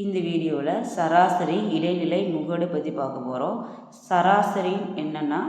இந்த வீடியோவில் சராசரி இடைநிலை முகடு பற்றி பார்க்க போகிறோம் சராசரி என்னென்னா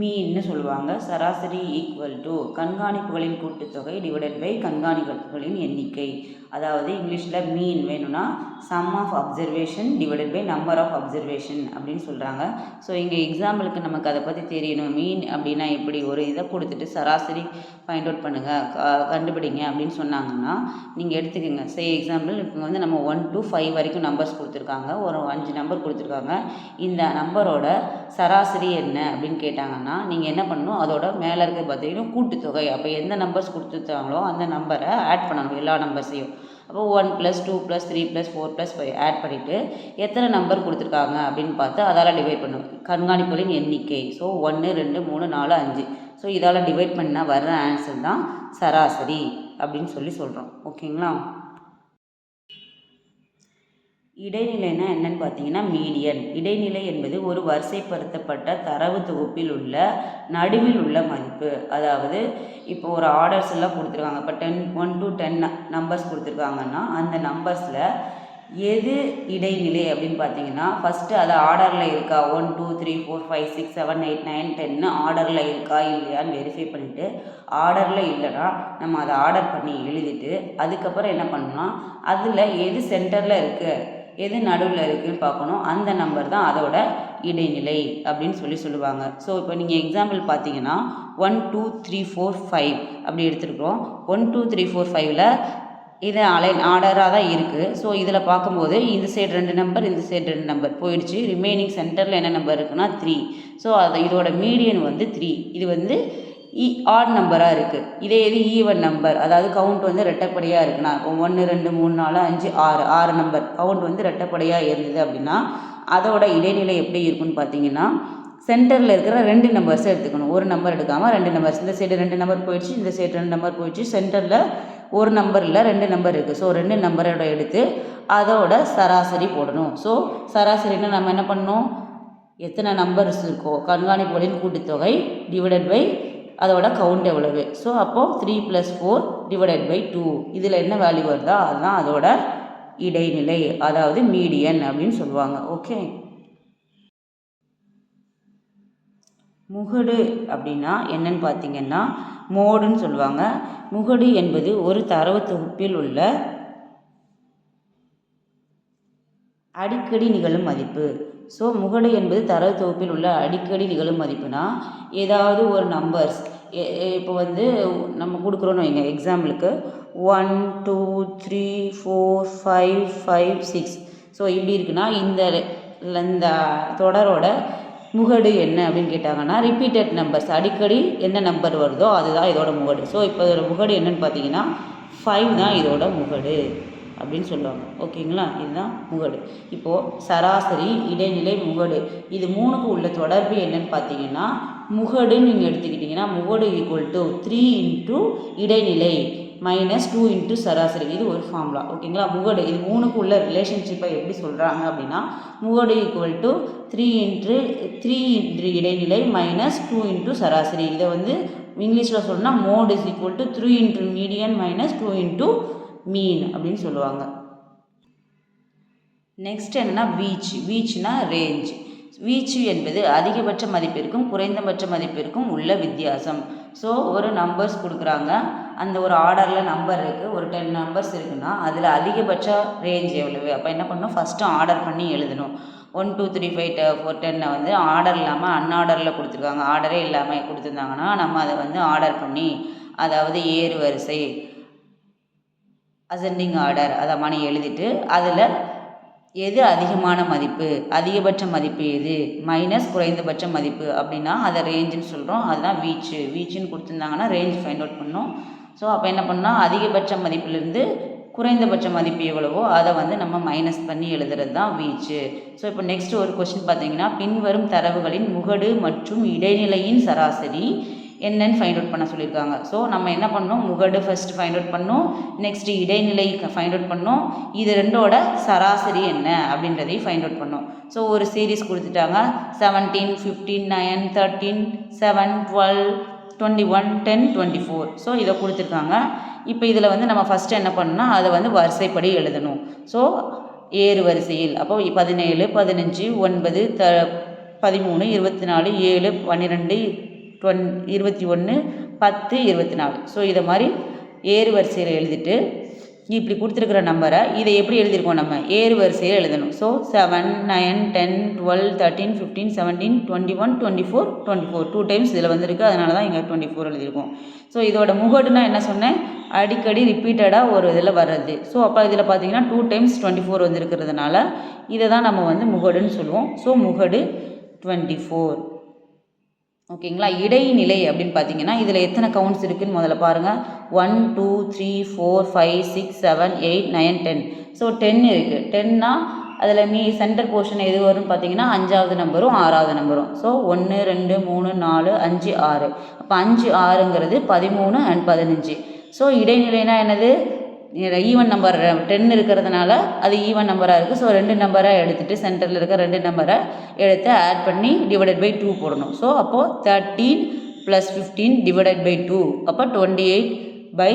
மீன்னு சொல்லுவாங்க. சராசரி ஈக்குவல் டு கண்காணிப்புகளின் கூட்டுத்தொகை டிவைடட் பை கண்காணிப்புகளின் எண்ணிக்கை. அதாவது இங்கிலீஷில் மீன் வேணும்னா sum of observation divided by number of observation அப்படின்னு சொல்கிறாங்க ஸோ இங்கே எக்ஸாம்பிளுக்கு நமக்கு அதை பற்றி தெரியணும். மீன் அப்படின்னா எப்படி? ஒரு இதை கொடுத்துட்டு சராசரி ஃபைண்ட் அவுட் பண்ணுங்கள் கண்டுபிடிங்க அப்படின்னு சொன்னாங்கன்னா நீங்கள் எடுத்துக்கோங்க. சே எக்ஸாம்பிள் இப்போ வந்து நம்ம ஒன் டு ஃபைவ் வரைக்கும் நம்பர்ஸ் கொடுத்துருக்காங்க. ஒரு அஞ்சு நம்பர் கொடுத்துருக்காங்க. இந்த நம்பரோட சராசரி என்ன அப்படின்னு கேட்டாங்கன்னா நீங்கள் என்ன பண்ணணும்? அதோட மேலே இருக்க பார்த்தீங்கன்னா கூட்டுத்தொகை. அப்போ எந்த நம்பர்ஸ் கொடுத்துருக்காங்களோ அந்த நம்பரை ஆட் பண்ணணும். எல்லா நம்பர்ஸையும் அப்போ one plus two plus three plus four plus five add பண்ணிவிட்டு எத்தனை நம்பர் கொடுத்துருக்காங்க அப்படின்னு பார்த்து அதால் டிவைட் பண்ணுவோம் கண்காணிப்புகளின் எண்ணிக்கை. ஸோ ஒன்று ரெண்டு மூணு நாலு அஞ்சு. ஸோ இதால் டிவைட் பண்ணால் வர்ற ஆன்சர் தான் சராசரி அப்படின்னு சொல்லி சொல்கிறோம் ஓகேங்களா இடைநிலைனா என்னன்னு பார்த்தீங்கன்னா மீடியன் இடைநிலை என்பது ஒரு வரிசைப்படுத்தப்பட்ட தரவு தொகுப்பில் உள்ள நடுவில் உள்ள மதிப்பு. அதாவது இப்போ ஒரு ஆர்டர்ஸ் எல்லாம் கொடுத்துருக்காங்க. இப்போ ten one to ten numbers கொடுத்துருக்காங்கன்னா அந்த நம்பர்ஸில் எது இடைநிலை அப்படின்னு பார்த்தீங்கன்னா ஃபஸ்ட்டு அது ஆர்டரில் இருக்கா? One two three four five six seven eight nine டென்னு ஆர்டரில் இருக்கா? இல்லையான்னு வெரிஃபை பண்ணிவிட்டு ஆர்டரில் இல்லைன்னா நம்ம அதை ஆர்டர் பண்ணி எழுதிட்டு அதுக்கப்புறம் என்ன பண்ணணும்னா அதில் எது சென்டரில் இருக்குது எது நடுவில் இருக்குதுன்னு பார்க்கணும். அந்த நம்பர் தான் அதோட இடைநிலை அப்படின்னு சொல்லி சொல்லுவாங்க. ஸோ இப்போ நீங்கள் எக்ஸாம்பிள் பார்த்தீங்கன்னா one two three four five அப்படி எடுத்துருக்குறோம். ஒன் டூ த்ரீ ஃபோர் ஃபைவ்ல இது அலை ஆர்டராக தான் இருக்குது ஸோ இதில் பார்க்கும்போது இந்த சைடு ரெண்டு நம்பர் இந்த சைடு ரெண்டு நம்பர் போயிடுச்சு. ரிமைனிங் சென்டரில் என்ன நம்பர் இருக்குன்னா த்ரீ ஸோ அது இதோட மீடியன் வந்து த்ரீ இது வந்து இ ஆட் நம்பராக இருக்குது இதே இது ஈவன் நம்பர் அதாவது கவுண்ட் வந்து ரெட்டப்படியாக இருக்குன்னா ஒன்று ரெண்டு மூணு நாலு அஞ்சு ஆறு. ஆறு நம்பர் கவுண்ட் வந்து ரெட்டப்படியாக இருந்தது அப்படின்னா அதோட இடைநிலை எப்படி இருக்குன்னு பார்த்தீங்கன்னா சென்டரில் இருக்கிற ரெண்டு நம்பர்ஸை எடுத்துக்கணும். ஒரு நம்பர் எடுக்காமல் ரெண்டு நம்பர்ஸ் இந்த சைடு ரெண்டு நம்பர் போயிடுச்சு இந்த சைடு ரெண்டு நம்பர் போயிடுச்சு. சென்டரில் ஒரு நம்பர் இல்லை ரெண்டு நம்பர் இருக்குது ஸோ ரெண்டு நம்பரோட எடுத்து அதோட சராசரி போடணும். ஸோ சராசரினா நம்ம என்ன பண்ணணும்? எத்தனை நம்பர்ஸ் இருக்கோ கண்காணிப்புகளின் கூட்டுத்தொகை டிவைடட் பை அதோட கவுண்ட் எவ்வளவு? ஸோ அப்போது three plus four divided by two இதில் என்ன வேல்யூ வருதோ அதுதான் அதோட இடைநிலை அதாவது மீடியன் அப்படின்னு சொல்லுவாங்க. ஓகே முகடு அப்படின்னா என்னன்னு பார்த்தீங்கன்னா மோடுன்னு சொல்லுவாங்க. முகடு என்பது ஒரு தரவு தொகுப்பில் உள்ள அடிக்கடி நிகழும் மதிப்பு. ஸோ முகடு என்பது தரவு தொகுப்பில் உள்ள அடிக்கடி நிகழும் மதிப்புனா ஏதாவது ஒரு நம்பர்ஸ் இப்போ வந்து நம்ம கொடுக்குறோன்னு வைங்க எக்ஸாம்பிளுக்கு one two three four five five six so இப்படி இருக்குன்னா இந்த இந்த தொடரோட முகடு என்ன அப்படின்னு கேட்டாங்கன்னா ரிப்பீட்டட் நம்பர்ஸ் அடிக்கடி என்ன நம்பர் வருதோ அதுதான் இதோட முகடு. ஸோ இப்போ இதோட முகடு என்னன்னு பார்த்தீங்கன்னா ஃபைவ் தான் இதோட முகடு அப்படின்னு சொல்லுவாங்க. ஓகேங்களா? இதுதான் முகடு. இப்போது சராசரி இடைநிலை முகடு. இது மூணுக்கு உள்ள தொடர்பு என்னன்னு பார்த்தீங்கன்னா முகடுன்னு நீங்கள் எடுத்துக்கிட்டிங்கன்னா முகடு ஈக்குவல் டு த்ரீ இன்ட்டு இடைநிலை மைனஸ் டூ இன்ட்டு சராசரி. இது ஒரு ஃபார்முலா ஓகேங்களா முகடு. இது மூணுக்கு உள்ள ரிலேஷன்ஷிப்பை எப்படி சொல்கிறாங்க அப்படின்னா முகடு equal to three into three into இடைநிலை மைனஸ் டூ இன்ட்டு சராசரி. இதை வந்து இங்கிலீஷில் சொல்லணும்னா mode is equal to three into median minus two into mean அப்படின்னு சொல்லுவாங்க. நெக்ஸ்ட் என்னென்னா பீச் பீச்னா ரேஞ்ச் வீச்சு என்பது அதிகபட்ச மதிப்பிற்கும் குறைந்தபட்ச மதிப்பிற்கும் உள்ள வித்தியாசம். ஸோ ஒரு நம்பர்ஸ் கொடுக்குறாங்க. அந்த ஒரு ஆர்டரில் நம்பர் இருக்குது ஒரு டென் நம்பர்ஸ் இருக்குன்னா அதில் அதிகபட்ச ரேஞ்ச் எவ்வளவு? அப்போ என்ன பண்ணணும்? ஃபஸ்ட்டு ஆர்டர் பண்ணி எழுதணும். One two three five four டென்னை வந்து ஆர்டர் இல்லாமல் அன்ஆர்டரில் கொடுத்துருக்காங்க. ஆர்டரே இல்லாமல் கொடுத்துருந்தாங்கன்னா நம்ம அதை வந்து ஆர்டர் பண்ணி அதாவது ஏறு வரிசை அசெண்டிங் ஆர்டர் அதை மாதிரி எழுதிட்டு அதில் எது அதிகமான மதிப்பு? அதிகபட்ச மதிப்பு எது? மைனஸ் குறைந்தபட்ச மதிப்பு அப்படின்னா அதை ரேஞ்சுன்னு சொல்கிறோம் அதுதான் வீச்சு. வீச்சுன்னு கொடுத்துருந்தாங்கன்னா ரேஞ்ச் ஃபைண்ட் அவுட் பண்ணோம். ஸோ அப்போ என்ன பண்ணால் அதிகபட்ச மதிப்பிலிருந்து குறைந்தபட்ச மதிப்பு எவ்வளவோ அதை வந்து நம்ம மைனஸ் பண்ணி எழுதுறது தான் வீச்சு. ஸோ இப்போ நெக்ஸ்ட் ஒரு கொஷின் பார்த்தீங்கன்னா பின்வரும் தரவுகளின் முகடு மற்றும் இடைநிலையின் சராசரி என்னன்னு ஃபைண்ட் அவுட் பண்ண சொல்லியிருக்காங்க. ஸோ நம்ம என்ன பண்ணோம் முகடு ஃபஸ்ட்டு ஃபைண்ட் அவுட் பண்ணோம் நெக்ஸ்ட்டு இடைநிலை ஃபைண்ட் அவுட் பண்ணோம் இது ரெண்டோட சராசரி என்ன? அப்படின்றதையும் ஃபைண்ட் அவுட் பண்ணோம் ஸோ ஒரு சீரீஸ் கொடுத்துட்டாங்க. Seventeen fifteen nine thirteen seven twelve twenty one ten twenty four so இதை கொடுத்துருக்காங்க. இப்போ இதில் வந்து நம்ம ஃபஸ்ட்டு என்ன பண்ணால் அதை வந்து வரிசைப்படி எழுதணும். ஸோ ஏறு வரிசையில். அப்போ பதினேழு பதினஞ்சு ஒன்பது த பதிமூணு இருபத்தி நாலு ஏழு பன்னிரெண்டு டுவென் இருபத்தி ஒன்று பத்து இருபத்தி நாலு. ஸோ இதை மாதிரி ஏறு வரிசையில் எழுதிட்டு இப்படி கொடுத்துருக்குற நம்பரை இதை எப்படி எழுதியிருக்கோம் நம்ம? ஏறு வரிசையில் எழுதணும். So seven nine ten twelve thirteen fifteen seventeen twenty one twenty four twenty four two times இதில் வந்திருக்கு. அதனால தான் இங்கே டுவெண்ட்டி ஃபோர் எழுதியிருக்கோம். ஸோ இதோட முகடுனா என்ன சொன்னேன்? அடிக்கடி ரிப்பீட்டடாக ஒரு இதில் வர்றது. ஸோ அப்போ இதில் பார்த்தீங்கன்னா டூ டைம்ஸ் டுவெண்ட்டி ஃபோர் வந்திருக்கிறதுனால இதை தான் நம்ம வந்து முகடுன்னு சொல்லுவோம். ஸோ முகடு டுவெண்ட்டி ஃபோர் ஓகேங்களா? இடைநிலை அப்படின்னு பார்த்தீங்கன்னா இதில் எத்தனை கவுண்ட்ஸ் இருக்குதுன்னு முதல்ல பாருங்கள் one two three four five six seven eight nine ten so ten இருக்குது டென்னா அதில் மீ சென்டர் போர்ஷன் எது வரும்னு பார்த்தீங்கன்னா அஞ்சாவது நம்பரும் ஆறாவது நம்பரும் ஸோ ஒன்று ரெண்டு மூணு நாலு அஞ்சு ஆறு. அப்போ அஞ்சு ஆறுங்கிறது பதிமூணு அண்ட் பதினஞ்சு. ஸோ இடைநிலைனா என்னது? ஈவன் நம்பர் டென் இருக்கிறதுனால அது ஈவன் நம்பராக இருக்குது ஸோ ரெண்டு நம்பராக எடுத்துகிட்டு சென்டரில் இருக்க ரெண்டு நம்பரை எடுத்து ஆட் பண்ணி டிவைடட் பை டூ போடணும். ஸோ அப்போது thirteen plus fifteen divided by two அப்போ twenty eight by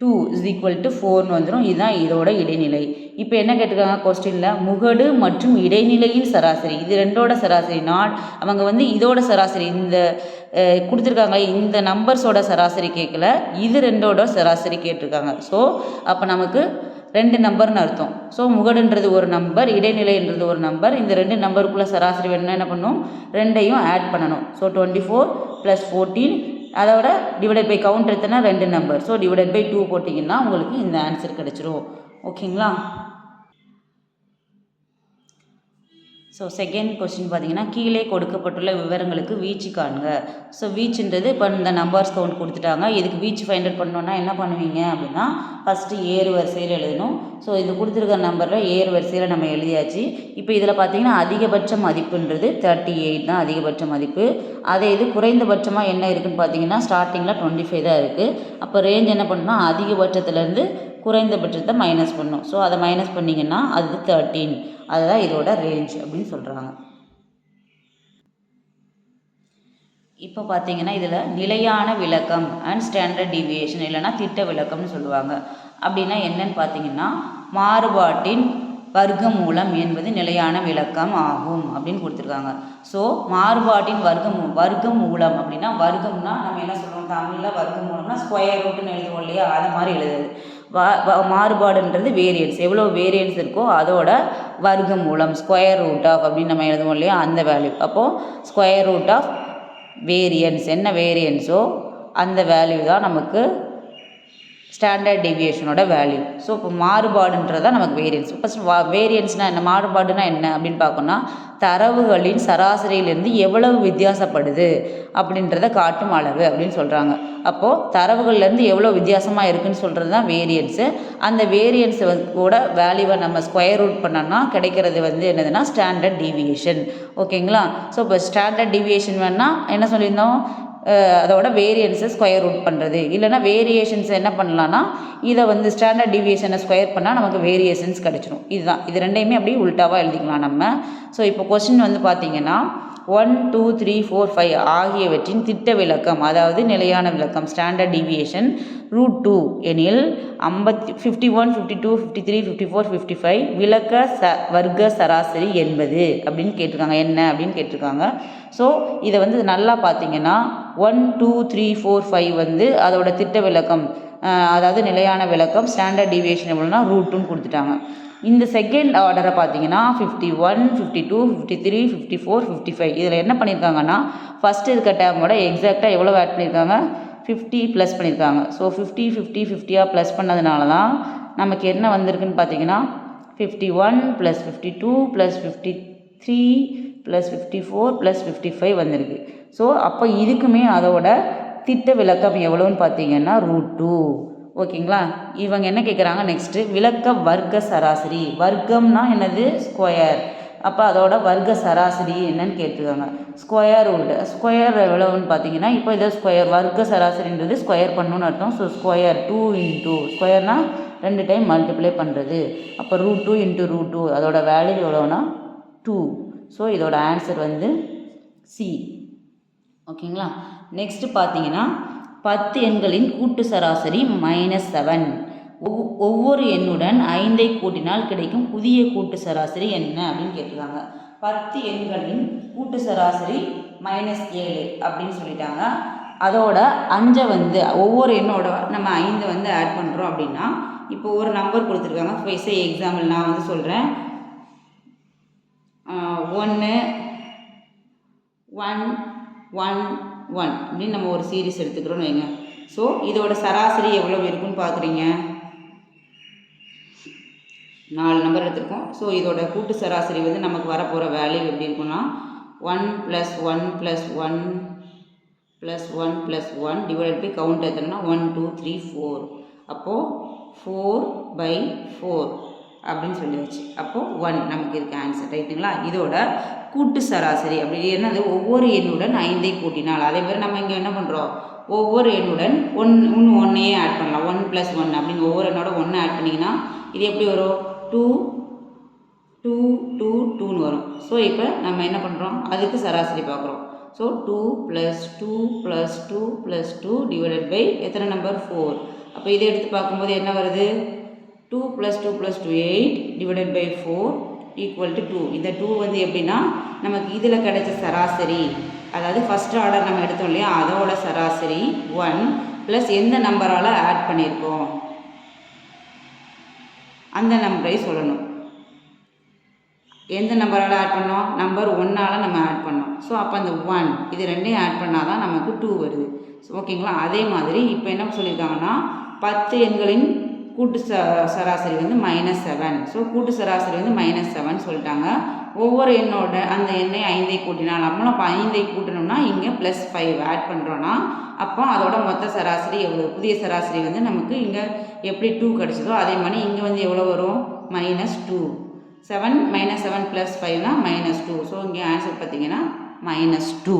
two is equal to ஃபோர்னு வந்துடும் இதுதான் இதோட இடைநிலை. இப்போ என்ன கேட்டிருக்காங்க? கொஸ்டினில் முகடு மற்றும் இடைநிலையின் சராசரி. இது ரெண்டோட சராசரி. நான் அவங்க வந்து இதோட சராசரி. இந்த கொடுத்துருக்காங்க. இந்த நம்பர்ஸோட சராசரி கேட்கல இது ரெண்டோட சராசரி கேட்டிருக்காங்க. ஸோ அப்போ நமக்கு ரெண்டு நம்பர்னு அர்த்தம். ஸோ முகடுன்றது ஒரு நம்பர் இடைநிலைன்றது ஒரு நம்பர் இந்த ரெண்டு நம்பருக்குள்ளே சராசரி வேணும்னா என்ன பண்ணணும் ரெண்டையும் ஆட் பண்ணணும். So twenty four plus fourteen அதோட டிவைடட் பை கவுண்ட் எடுத்தனா ரெண்டு number so divided by two போட்டிங்கன்னா உங்களுக்கு இந்த ஆன்சர் கிடச்சிரும். ஓகேங்களா? ஸோ செகண்ட் கொஸ்டின் பார்த்தீங்கன்னா கீழே கொடுக்கப்பட்டுள்ள விவரங்களுக்கு வீச்சு காண்க ஸோ வீச்சுன்றது இப்போ இந்த நம்பர்ஸ் கவுண்ட் கொடுத்துட்டாங்க. இதுக்கு வீச்சு ஃபைண்ட் அவுட் பண்ணோன்னா என்ன பண்ணுவீங்க அப்படின்னா ஃபஸ்ட்டு ஏறு வரிசையில் எழுதணும். ஸோ இது கொடுத்துருக்க நம்பரில் ஏறு வரிசையில் நம்ம எழுதியாச்சு. இப்போ இதில் பார்த்தீங்கன்னா அதிகபட்ச மதிப்புன்றது தேர்ட்டி எயிட் தான் அதிகபட்ச மதிப்பு. அதே இது குறைந்தபட்சமாக என்ன இருக்குதுன்னு பார்த்தீங்கன்னா ஸ்டார்டிங்கில் டுவெண்ட்டி ஃபைவ் தான் இருக்குது அப்போ ரேஞ்ச் என்ன பண்ணுன்னா அதிகபட்சத்துலேருந்து குறைந்தபட்சத்தை மைனஸ் பண்ணும். ஸோ அதை மைனஸ் பண்ணிங்கன்னா அது தேர்ட்டீன் அதுதான் இதோட ரேஞ்ச் அப்படின்னு சொல்கிறாங்க இப்போ பார்த்தீங்கன்னா இதில் நிலையான விளக்கம் அண்ட் ஸ்டாண்டர்ட் டிவியேஷன் இல்லைனா திட்ட விளக்கம்னு சொல்லுவாங்க. அப்படின்னா என்னன்னு பார்த்தீங்கன்னா மாறுபாட்டின் வர்க்கம் மூலம் என்பது நிலையான விளக்கம் ஆகும் அப்படின்னு கொடுத்துருக்காங்க. ஸோ மாறுபாட்டின் வர்க்கம் வர்க்கம் மூலம் அப்படின்னா வர்க்கம்னா நம்ம என்ன சொல்கிறோம் தமிழில் வர்க்கம் மூலம்னா ஸ்கொயர் ரூட்டுன்னு எழுதுவோம் இல்லையா? அதை மாதிரி எழுதுது மாறுபாடுன்றது வேரியன்ஸ் எவ்வளோ வேரியன்ஸ் இருக்கோ அதோட வர்க்க மூலம் ஸ்கொயர் ரூட் ஆஃப் அப்படின்னு நம்ம எழுதுவோம் இல்லையா? அந்த வேல்யூ அப்போது ஸ்கொயர் ரூட் ஆஃப் வேரியன்ஸ் என்ன வேரியன்ஸோ அந்த வேல்யூ தான் நமக்கு ஸ்டாண்டர்ட் டிவியேஷனோட வேல்யூ ஸோ இப்போ மாறுபாடுன்றது தான் நமக்கு வேரியன்ஸ் ஃபஸ்ட் வா வேரியன்ஸ்னால் என்ன? மாறுபாடுனா என்ன அப்படின்னு பார்க்கணும்னா தரவுகளின் சராசரியிலிருந்து எவ்வளவு வித்தியாசப்படுது அப்படின்றத காட்டும் அளவு அப்படின்னு சொல்கிறாங்க அப்போது தரவுகள்லேருந்து எவ்வளோ வித்தியாசமாக இருக்குதுன்னு சொல்கிறது தான் வேரியன்ஸு அந்த வேரியன்ஸை கூட வேல்யூவை நம்ம ஸ்கொயர் ரூட் பண்ணோம்னா கிடைக்கிறது வந்து என்னதுன்னா ஸ்டாண்டர்ட் டீவியேஷன் ஓகேங்களா ஸோ இப்போ ஸ்டாண்டர்ட் டீவியேஷன் வேணால் என்ன சொல்லியிருந்தோம்? அதோட வேரியன்ஸை ஸ்கொயர் ரூட் பண்ணுறது இல்லைனா வேரியேஷன்ஸ் என்ன பண்ணலான்னா இதை வந்து ஸ்டாண்டர்ட் டிவியேஷனை ஸ்கொயர் பண்ணால் நமக்கு வேரியேஷன்ஸ் கிடச்சிரும். இதுதான். இது ரெண்டையுமே அப்படியே உல்ட்டாவாக எழுதிக்கலாம் நம்ம. ஸோ இப்போ கொஸ்டின் வந்து பார்த்திங்கன்னா one two three four five ஆகியவற்றின் திட்ட விளக்கம் அதாவது நிலையான விளக்கம் ஸ்டாண்டர்ட் டிவியேஷன் ரூட் டூ எனில் ஐம்பத்தி fifty one fifty two fifty three fifty four fifty five விளக்க ச வர்க்க சராசரி என்பது அப்படின்னு கேட்டிருக்காங்க. என்ன அப்படின்னு கேட்டிருக்காங்க. ஸோ இதை வந்து நல்லா பார்த்தீங்கன்னா one two three four five வந்து அதோட திட்ட விளக்கம் அதாவது நிலையான விளக்கம் ஸ்டாண்டர்ட் டிவியேஷன் எவ்வளோனா ரூட்டுன்னு கொடுத்துட்டாங்க. இந்த செகண்ட் ஆர்டரை பார்த்தீங்கன்னா fifty one fifty two fifty three fifty four fifty five இதில் என்ன பண்ணியிருக்காங்கன்னா ஃபஸ்ட்டு இருக்க டேமோட எக்ஸாக்டாக எவ்வளோ ஆட் பண்ணியிருக்காங்க ஃபிஃப்டி ப்ளஸ் பண்ணியிருக்காங்க ஸோ ஃபிஃப்டி ஃபிஃப்டி ஃபிஃப்டியாக ப்ளஸ் பண்ணதுனால தான் நமக்கு என்ன வந்திருக்குன்னு பார்த்தீங்கன்னா fifty one plus fifty two plus fifty three plus fifty four plus fifty five வந்திருக்கு. ஸோ அப்போ இதுக்குமே அதோட திட்ட விளக்கம் எவ்வளோன்னு பார்த்தீங்கன்னா ரூட் டூ ஓகேங்களா? இவங்க என்ன கேட்குறாங்க நெக்ஸ்ட்டு விளக்க வர்க்க சராசரி. வர்க்கம்னா என்னது? ஸ்கொயர் அப்போ அதோட வர்க்க சராசரி என்னன்னு கேட்டுருக்காங்க. ஸ்கொயர் ரூட் ஸ்கொயர் எவ்வளோன்னு பார்த்தீங்கன்னா இப்போ இதை ஸ்கொயர் வர்க்க சராசரின்றது ஸ்கொயர் பண்ணணும்னு அர்த்தம். ஸோ ஸ்கொயர் டூ இன்டூ ஸ்கொயர்னால் ரெண்டு டைம் மல்டிப்ளை பண்ணுறது அப்போ root two into root two அதோட வேல்யூ எவ்வளோனா டூ ஸோ இதோட ஆன்சர் வந்து சி ஓகேங்களா? நெக்ஸ்ட்டு பார்த்தீங்கன்னா பத்து எண்களின் கூட்டு சராசரி மைனஸ் செவன் ஒவ்வொரு எண்ணுடன் ஐந்தை கூட்டினால் கிடைக்கும் புதிய கூட்டு சராசரி என்ன அப்படின்னு கேட்டிருக்காங்க. பத்து எண்களின் கூட்டு சராசரி மைனஸ் ஏழு அப்படின்னு சொல்லிட்டாங்க. அதோட அஞ்சை வந்து ஒவ்வொரு எண்ணோட நம்ம ஐந்து வந்து ஆட் பண்ணுறோம் அப்படின்னா இப்போ ஒரு நம்பர் கொடுத்துருக்காங்க. ஃபைஸே எக்ஸாம்பிள் நான் வந்து சொல்கிறேன் ஒன்று ஒன் ஒன் ஒன் அப்படின்னு நம்ம ஒரு சீரீஸ் எடுத்துக்கிறோன்னு வைங்க. ஸோ இதோட சராசரி எவ்வளோ இருக்குன்னு பார்க்குறீங்க? நாலு நம்பர் எடுத்திருக்கோம். ஸோ இதோட கூட்டு சராசரி வந்து நமக்கு வரப்போகிற வேல்யூ எப்படி இருக்குன்னா one plus one plus one plus one plus one divide by count எத்தனைனா one two three four அப்போது ஃபோர் பை ஃபோர் அப்படின்னு சொல்லியாச்சு. அப்போது ஒன் நமக்கு இருக்குது ஆன்சர் ரைட்டுங்களா இதோட கூட்டு சராசரி அப்படி என்னது? ஒவ்வொரு எண்ணுடன் ஐந்தை கூட்டினால் அதே மாதிரி நம்ம இங்கே என்ன பண்ணுறோம் ஒவ்வொரு எண்ணுடன் ஒன் இன்னும் ஒன்றையே ஆட் பண்ணலாம். ஒன் ப்ளஸ் ஒன் அப்படின்னு ஒவ்வொரு எண்ணோட ஒன்று ஆட் பண்ணிங்கன்னா இது எப்படி வரும்? டூ டூ டூ டூன்னு வரும். ஸோ இப்போ நம்ம என்ன பண்ணுறோம் அதுக்கு சராசரி பார்க்குறோம். So two plus two plus two plus two divided by எத்தனை நம்பர் ஃபோர் அப்போ இதை எடுத்து பார்க்கும்போது என்ன வருது? Two plus two plus two eight divided by four equal to two இந்த டூ வந்து எப்படின்னா நமக்கு இதில் கிடைச்ச சராசரி அதாவது ஃபஸ்ட் ஆர்டர் நம்ம எடுத்தோம் இல்லையா அதோட சராசரி ஒன் ப்ளஸ் எந்த நம்பரால் ஆட் பண்ணியிருக்கோம்? அந்த நம்பரை சொல்லணும். எந்த நம்பரால் ஆட் பண்ணோம்? நம்பர் ஒன்னால் நம்ம ஆட் பண்ணோம். ஸோ அப்போ அந்த ஒன் இது ரெண்டையும் ஆட் பண்ணால் தான் நமக்கு டூ வருது. ஸோ ஓகேங்களா அதே மாதிரி இப்போ என்ன சொல்லியிருக்காங்கன்னா பத்து எண்களின் கூட்டு ச சராசரி வந்து மைனஸ் செவன் ஸோ கூட்டு சராசரி வந்து மைனஸ் செவன் சொல்லிட்டாங்க. ஒவ்வொரு எண்ணோட அந்த எண்ணை ஐந்தை கூட்டினால் நம்மளும் அப்போ ஐந்தை கூட்டணும்னா இங்கே ப்ளஸ் ஃபைவ் ஆட் பண்ணுறோன்னா அப்போ அதோட மொத்த சராசரி எவ்வளோ புதிய சராசரி வந்து நமக்கு இங்கே எப்படி டூ கிடச்சதோ அதே மாதிரி இங்கே வந்து எவ்வளோ வரும்? Minus two seven minus seven plus ஃபைவ்னா minus two so இங்கே ஆன்சர் பார்த்தீங்கன்னா மைனஸ் டூ